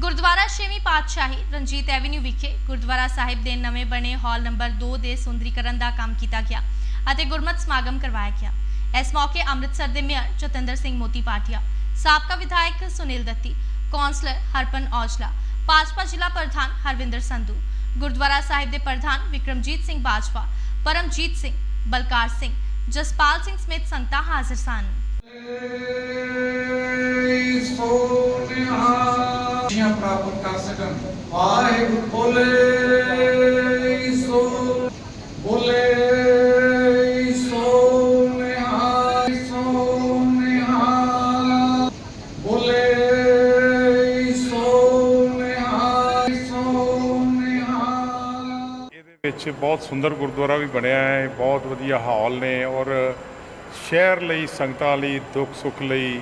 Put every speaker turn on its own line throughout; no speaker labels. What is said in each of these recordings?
ਗੁਰਦੁਆਰਾ ਛੇਵੀਂ ਪਾਤਸ਼ਾਹੀ ਰਣਜੀਤ ਐਵੀਨਿਊ ਵਿਖੇ ਗੁਰਦੁਆਰਾ ਸਾਹਿਬ ਦੇ ਨਵੇਂ ਬਣੇ ਹਾਲ ਨੰਬਰ 2 ਦੇ ਸੁੰਦਰੀਕਰਨ ਦਾ ਕੰਮ ਕੀਤਾ ਗਿਆ ਅਤੇ ਗੁਰਮਤਿ ਸਮਾਗਮ ਕਰਵਾਇਆ ਗਿਆ। ਇਸ ਮੌਕੇ ਅੰਮ੍ਰਿਤਸਰ ਦੇ ਮੇਅਰ ਜਤਿੰਦਰ ਸਿੰਘ ਮੋਤੀ ਪਾਟਿਆ ਸਾਬਕਾ ਵਿਧਾਇਕ ਸੁਨੀਲ ਦੱਤੀ, ਕੌਂਸਲਰ ਹਰਪਨ ਔਜਲਾ, ਭਾਜਪਾ ਜ਼ਿਲ੍ਹਾ ਪ੍ਰਧਾਨ ਹਰਵਿੰਦਰ ਸੰਧੂ, ਗੁਰਦੁਆਰਾ ਸਾਹਿਬ ਦੇ ਪ੍ਰਧਾਨ ਵਿਕਰਮਜੀਤ ਸਿੰਘ ਬਾਜਵਾ, ਪਰਮਜੀਤ ਸਿੰਘ, ਬਲਕਾਰ ਸਿੰਘ, ਜਸਪਾਲ ਸਿੰਘ ਸਮੇਤ ਸੰਗਤਾਂ ਹਾਜ਼ਰ ਸਨ।
ਸੋਨਿਆ ਪ੍ਰਾਪਤ ਕਰ ਸਕਣ। ਵਾਹਿਗੁਰੂ, ਬੋਲੇ ਸੋ ਬੋਲੇ ਸੋਨਿਆ ਸੋਨਿਆ ਬੋਲੇ ਸੋਨਿਆ ਸੋਨਿਆ
ਇਹਦੇ ਵਿੱਚ ਬਹੁਤ ਸੁੰਦਰ ਗੁਰਦੁਆਰਾ ਵੀ ਬਣਿਆ ਹੈ, ਬਹੁਤ ਵਧੀਆ ਹਾਲ ਨੇ ਔਰ ਸ਼ਹਿਰ ਲਈ, ਸੰਗਤਾਂ ਲਈ ਦੁੱਖ ਸੁੱਖ ਲਈ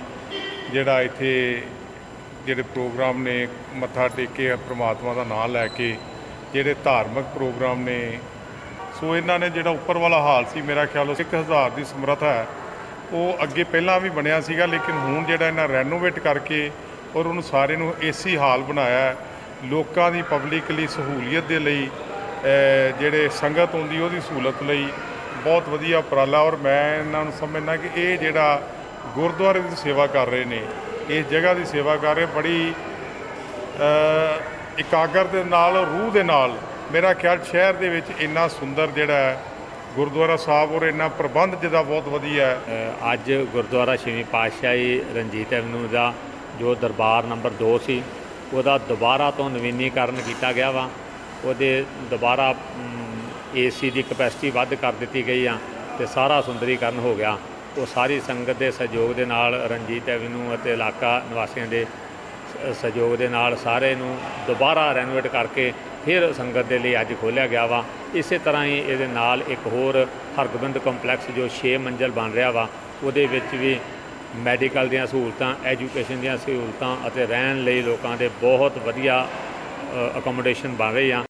ਜਿਹੜਾ ਇੱਥੇ ਜਿਹੜੇ ਪ੍ਰੋਗਰਾਮ ਨੇ ਮੱਥਾ ਟੇਕ ਕੇ ਪ੍ਰਮਾਤਮਾ ਦਾ ਨਾਮ ਲੈ ਕੇ ਜਿਹੜੇ ਧਾਰਮਿਕ ਪ੍ਰੋਗਰਾਮ ਨੇ। ਸੋ ਇਹਨਾਂ ਨੇ ਜਿਹੜਾ ਉੱਪਰ ਵਾਲਾ ਹਾਲ ਸੀ, ਮੇਰਾ ਖਿਆਲ ਉਹ 1000 ਦੀ ਸਮਰੱਥਾ ਹੈ, ਉਹ ਅੱਗੇ ਪਹਿਲਾਂ ਵੀ ਬਣਿਆ ਸੀਗਾ, ਲੇਕਿਨ ਹੁਣ ਜਿਹੜਾ ਇਹਨਾਂ ਰੈਨੋਵੇਟ ਕਰਕੇ ਔਰ ਉਹਨੂੰ ਸਾਰੇ ਨੂੰ ਏਸੀ ਹਾਲ ਬਣਾਇਆ ਲੋਕਾਂ ਦੀ ਪਬਲਿਕ ਲਈ ਸਹੂਲੀਅਤ ਦੇ ਲਈ ਜਿਹੜੇ ਸੰਗਤ ਹੁੰਦੀ ਉਹਦੀ ਸਹੂਲਤ ਲਈ ਬਹੁਤ ਵਧੀਆ ਉਪਰਾਲਾ। ਔਰ ਮੈਂ ਇਹਨਾਂ ਨੂੰ ਸਮਝਦਾ ਕਿ ਇਹ ਜਿਹੜਾ ਗੁਰਦੁਆਰੇ ਦੀ ਸੇਵਾ ਕਰ ਰਹੇ ਨੇ ਇਸ ਜਗ੍ਹਾ ਦੀ ਸੇਵਾ ਕਰ ਰਹੇ, ਬੜੀ ਇਕਾਗਰ ਦੇ ਨਾਲ, ਰੂਹ ਦੇ ਨਾਲ। ਮੇਰਾ ਖਿਆਲ ਸ਼ਹਿਰ ਦੇ ਵਿੱਚ ਇੰਨਾ ਸੁੰਦਰ ਜਿਹੜਾ ਹੈ, ਗੁਰਦੁਆਰਾ ਸਾਹਿਬ ਔਰ ਇੰਨਾ ਪ੍ਰਬੰਧ ਜਿਹਦਾ ਬਹੁਤ ਵਧੀਆ ਹੈ।
ਅੱਜ ਗੁਰਦੁਆਰਾ ਛੇਵੀਂ ਪਾਤਸ਼ਾਹੀ ਰਣਜੀਤ ਐਵਨਿਊ ਦਾ ਜੋ ਦਰਬਾਰ ਨੰਬਰ 2 ਸੀ, ਉਹਦਾ ਦੁਬਾਰਾ ਤੋਂ ਨਵੀਨੀਕਰਨ ਕੀਤਾ ਗਿਆ ਵਾ। ਉਹਦੇ ਦੁਬਾਰਾ ਏਸੀ ਦੀ ਕਪੈਸਿਟੀ ਵੱਧ ਕਰ ਦਿੱਤੀ ਗਈ ਆ ਤੇ ਸਾਰਾ ਸੁੰਦਰੀਕਰਨ ਹੋ ਗਿਆ। ਉਹ ਸਾਰੀ ਸੰਗਤ ਦੇ ਸਹਿਯੋਗ ਦੇ ਨਾਲ ਰਣਜੀਤ ਐਵਨਿਊ ਅਤੇ ਇਲਾਕਾ ਨਿਵਾਸੀਆਂ ਦੇ ਸਹਿਯੋਗ ਦੇ ਨਾਲ ਸਾਰੇ ਨੂੰ ਦੁਬਾਰਾ ਰੈਨੋਵੇਟ ਕਰਕੇ ਫਿਰ ਸੰਗਤ ਦੇ ਲਈ ਅੱਜ ਖੋਲ੍ਹਿਆ ਗਿਆ ਵਾ। ਇਸੇ ਤਰ੍ਹਾਂ ਹੀ ਇਹਦੇ ਨਾਲ ਇੱਕ ਹੋਰ ਹਰਗੋਬਿੰਦ ਕੰਪਲੈਕਸ ਜੋ 6 ਮੰਜ਼ਲ ਬਣ ਰਿਹਾ ਵਾ, ਉਹਦੇ ਵਿੱਚ ਵੀ ਮੈਡੀਕਲ ਦੀਆਂ ਸਹੂਲਤਾਂ, ਐਜੂਕੇਸ਼ਨ ਦੀਆਂ ਸਹੂਲਤਾਂ ਅਤੇ ਰਹਿਣ ਲਈ ਲੋਕਾਂ ਦੇ ਬਹੁਤ ਵਧੀਆ ਅਕੋਮੋਡੇਸ਼ਨ ਬਣ ਰਹੀ ਆ।